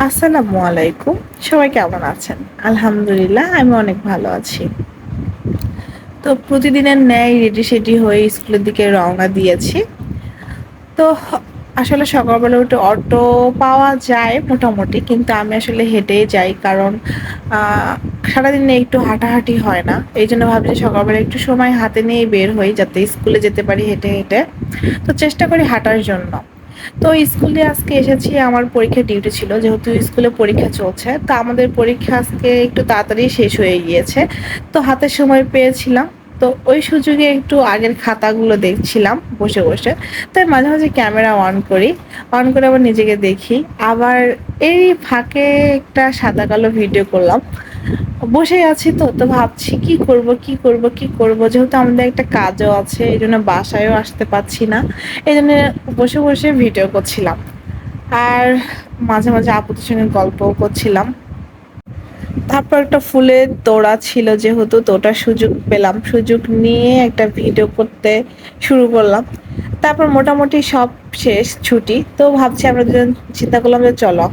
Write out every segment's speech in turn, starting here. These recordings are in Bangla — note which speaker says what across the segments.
Speaker 1: আসসালামু আলাইকুম। সবাই কেমন আছেন? আলহামদুলিল্লাহ, আমি অনেক ভালো আছি। তো প্রতিদিনের ন্যায় রেডি সেডি হয়ে স্কুলের দিকে রওনা দিয়েছি। তো আসলে সকালবেলা উঠে অটো পাওয়া যায় মোটামুটি, কিন্তু আমি আসলে হেঁটেই যাই কারণ সারাদিনে একটু হাঁটাহাঁটি হয় না। এই জন্য ভাবছি সকালবেলা একটু সময় হাতে নিয়ে বের হই, যাতে স্কুলে যেতে পারি হেঁটে হেঁটে। তো চেষ্টা করি হাঁটার জন্য। তো স্কুলে আজকে এসেছি, আমার পরীক্ষা ডিউটি ছিল, যেহেতু স্কুলে পরীক্ষা চলছে, তো আমাদের পরীক্ষা আজকে একটু তাড়াতাড়ি শেষ হয়ে গিয়েছে। তো হাতে সময় পেয়েছিলাম, তো ওই সুযোগে একটু আগের খাতাগুলো দেখছিলাম বসে বসে। তাই মাঝে মাঝে ক্যামেরা অন করি, অন করে আবার নিজেকে দেখি। আবার এই ফাঁকে একটা সাদা কালো ভিডিও করলাম। বসে আছি তো তো ভাবছি কি করব কি করব কি করব? যেহেতু আমাদের একটা কাজও আছে, এই জন্য বাসায়ও আসতে পারছি না। এই জন্য বসে বসে ভিডিও করছিলাম। আর মাঝে মাঝে আপুদের সঙ্গে গল্পও করছিলাম। তারপর একটা ফুলের তোড়া ছিল যেহেতু, তো ওটা সুযোগ পেলাম। সুযোগ নিয়ে একটা ভিডিও করতে শুরু করলাম। তারপর মোটামুটি সব শেষ, ছুটি। তো ভাবছি আমরা দুজন চিন্তা করলাম যে চলো,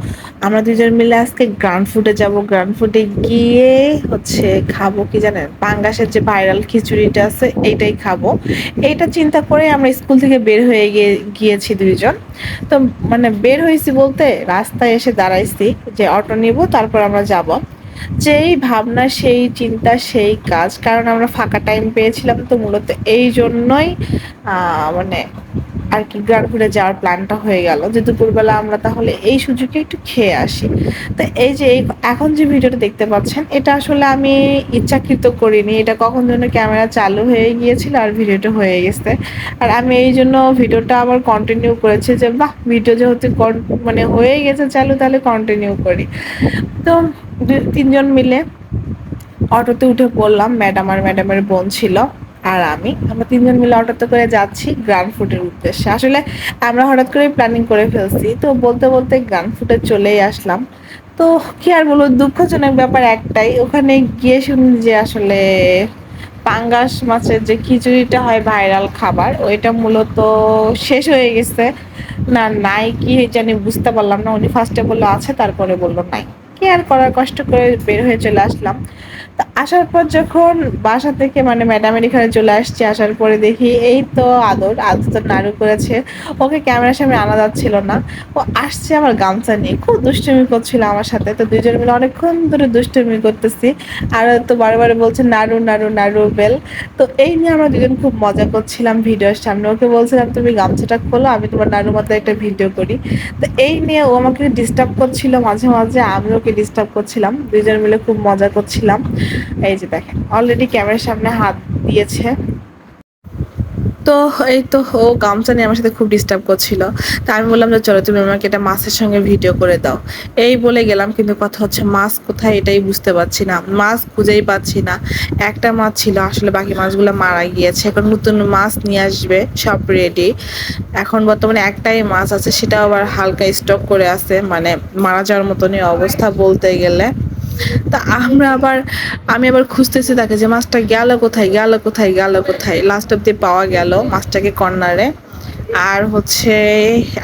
Speaker 1: আমরা দুজন মিলে আজকে গ্রাউন্ড ফুডে যাব। গ্রাউন্ড ফুডে গিয়ে হচ্ছে খাব কি জানেন? পাঙ্গাসের যে ভাইরাল খিচুড়িটা আছে, এইটাই খাব। এইটা চিন্তা করে আমরা স্কুল থেকে বের হয়ে গিয়ে, গিয়েছি দুইজন। তো মানে বের হয়েছি বলতে রাস্তায় এসে দাঁড়াইছি যে অটো নিব, তারপর আমরা যাব। যেই ভাবনা, সেই চিন্তা, সেই কাজ। কারণ আমরা ফাঁকা টাইম পেয়েছিলাম তো মূলত এই জন্যই মানে আর কি গ্রাম ঘুরে যাওয়ার প্ল্যানটা হয়ে গেল যে দুপুরবেলা আমরা তাহলে এই সুযোগে একটু খেয়ে আসি। তো এই যে এখন যে ভিডিওটা দেখতে পাচ্ছেন, এটা আসলে আমি ইচ্ছাকৃত করিনি। এটা কখন যেন ক্যামেরা চালু হয়ে গিয়েছিল আর ভিডিওটা হয়ে গেছে। আর আমি এই জন্য ভিডিওটা আবার কন্টিনিউ করেছি যে, বাহ ভিডিও যেহেতু মানে হয়ে গেছে চালু, তাহলে কন্টিনিউ করি। তো তিনজন মিলে অটোতে উঠে পড়লাম। ম্যাডাম আর ম্যাডামের বোন ছিল আর আমি। আমরা তিনজন মিলে অটোতে করে যাচ্ছি গ্রান্ড ফুটের উদ্দেশ্যে। আসলে আমরা হঠাৎ করে প্ল্যানিং করে ফেলছি। তো বলতে বলতে গ্রান্ড ফুটে চলেই আসলাম। তো কি আর বলব, দুঃখজনক ব্যাপার একটাই। ওখানে গিয়ে শুনি যে আসলে পাঙ্গাস মাছের যে খিচুড়িটা হয় ভাইরাল খাবার, ওইটা মূলত শেষ হয়ে গেছে। না, নাই কি জানি বুঝতে পারলাম না। উনি ফার্স্টে বলল আছে তারপরে বলল, নাই। কি আর করার কষ্ট করে বের হয়ে চলে আসলাম। তা আসার পর যখন বাসা থেকে মানে ম্যাডামের এখানে চলে আসছে, আসার পরে দেখি এই তো আদর আদর তো নাড়ু করেছে। ওকে ক্যামেরার সামনে আনা যাচ্ছিল না। ও আসছে আমার গামছা নিয়ে, খুব দুষ্টুমি করছিল আমার সাথে। তো দুজন মিলে অনেকক্ষণ ধরে দুষ্টুমি করতেছি। আর তো বারে বারে বলছে, নাড়ু নাড়ু নাড়ু, বেল। তো এই নিয়ে আমরা দুজন খুব মজা করছিলাম ভিডিওর সামনে। ওকে বলছিলাম, তুমি গামছাটা খোলো, আমি তোমার নাড়ুর মতো একটা ভিডিও করি। তো এই নিয়ে ও আমাকে ডিস্টার্ব করছিল মাঝে মাঝে আমি ওকে ডিস্টার্ব করছিলাম। দুজন মিলে খুব মজা করছিলাম। এই যে দেখেন অলরেডি ক্যামেরার সামনে হাত দিয়েছে। তো এই তো ও গামছা নিয়ে আমার সাথে খুব ডিস্টার্ব করছিল। তা আমি বললাম যে, চলো তুমি আমাকে এটা মাছের সঙ্গে ভিডিও করে দাও। এই বলে গেলাম, কিন্তু কথা হচ্ছে মাছ কোথায় এটাই বুঝতে পারছি না। মাছ খুঁজেই পাচ্ছি না। একটা মাছ ছিল, আসলে বাকি মাছগুলো মারা গিয়েছে। এখন নতুন মাছ নিয়ে আসবে, সব রেডি এখন বর্তমানে একটাই মাছ আছে, সেটাও আবার হালকা স্টক করে আছে। মানে মারা যাওয়ার মতনই অবস্থা বলতে গেলে। তা আমরা আবার, আমি আবার খুঁজতেছি তাকে যে, মাছটা গেল কোথায়? গেল কোথায়? গেল কোথায়? লাস্ট অব্দি পাওয়া গেল মাছটাকে কর্নারে। আর হচ্ছে,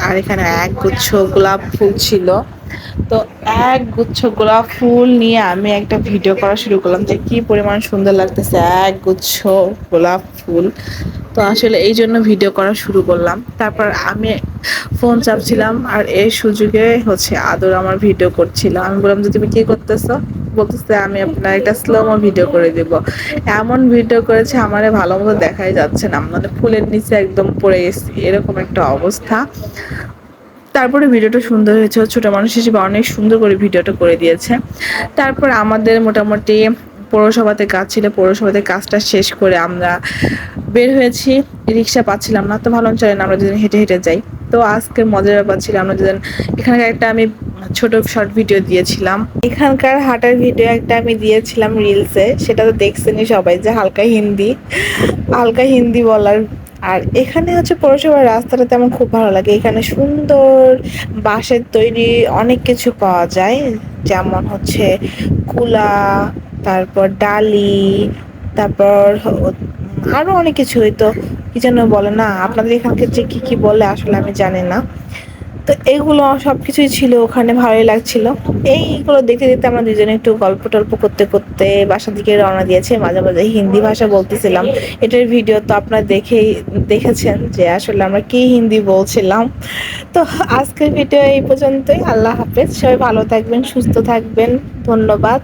Speaker 1: আর এখানে এক গুচ্ছ গোলাপ ফুল ছিল। তো এক গুচ্ছ গোলাপ ফুল নিয়ে আমি একটা ভিডিও করা শুরু করলাম যে, কি পরিমাণ সুন্দর লাগতেছে এক গুচ্ছ গোলাপ ফুল। তো আসলে এই জন্য ভিডিও করা শুরু করলাম। তারপর আমি ফোন চাপছিলাম আর এই সুযোগে হচ্ছে আদর আমার ভিডিও করছিল। আমি বললাম, যে তুমি কি করতেছো? বলতেছে, আমি আপনার একটা স্লোমো ভিডিও করে দিব। এমন ভিডিও করেছে, আমারে ভালো মতো দেখাই যাচ্ছে না। মানে ফুলের নিচে একদম পড়ে গেছি, এরকম একটা অবস্থা। তারপরে ভিডিওটা সুন্দর হয়েছে। ছোটো মানুষ হিসেবে অনেক সুন্দর করে ভিডিওটা করে দিয়েছে। তারপর আমাদের মোটামুটি পৌরসভাতে কাজ ছিল, পৌরসভাতে কাজটা শেষ করে আমরা বের হয়েছি। রিক্সা পাচ্ছিলাম না, তো ভালো চলে না আমরা দুজন হেঁটে হেঁটে যাই। তো আজকে মজার ব্যাপার ছিল, আমরা দুজন এখানকার একটা আমি ছোট শর্ট ভিডিও দিয়েছিলাম। এখানকার হাঁটার ভিডিও একটা আমি দিয়েছিলাম রিলসে সেটা তো দেখছেনি সবাই যে হালকা হিন্দি হালকা হিন্দি বলার। আর এখানে হচ্ছে পৌরসভার রাস্তাটা তেমন খুব ভালো লাগে, এখানে সুন্দর বাঁশের তৈরি অনেক কিছু পাওয়া যায়। যেমন হচ্ছে কুলা তারপর ডালি, তারপর আরও অনেক কিছু হয়তো কি যেন বলে না, আপনাদের এখানকার যে কী কী বলে আসলে আমি জানি না। তো এইগুলো সব কিছুই ছিল ওখানে, ভালোই লাগছিল। এইগুলো দেখতে দেখতে আমরা দুজনে একটু গল্প টল্প করতে করতে বাসার দিকে রওনা দিয়েছে, মাঝে মাঝে হিন্দি ভাষা বলতেছিলাম। এটার ভিডিও তো আপনারা দেখেই, দেখেছেন যে আসলে আমরা কি হিন্দি বলছিলাম। তো আজকের ভিডিও এই পর্যন্তই, আল্লাহ হাফেজ, সবাই ভালো থাকবেন, সুস্থ থাকবেন, ধন্যবাদ।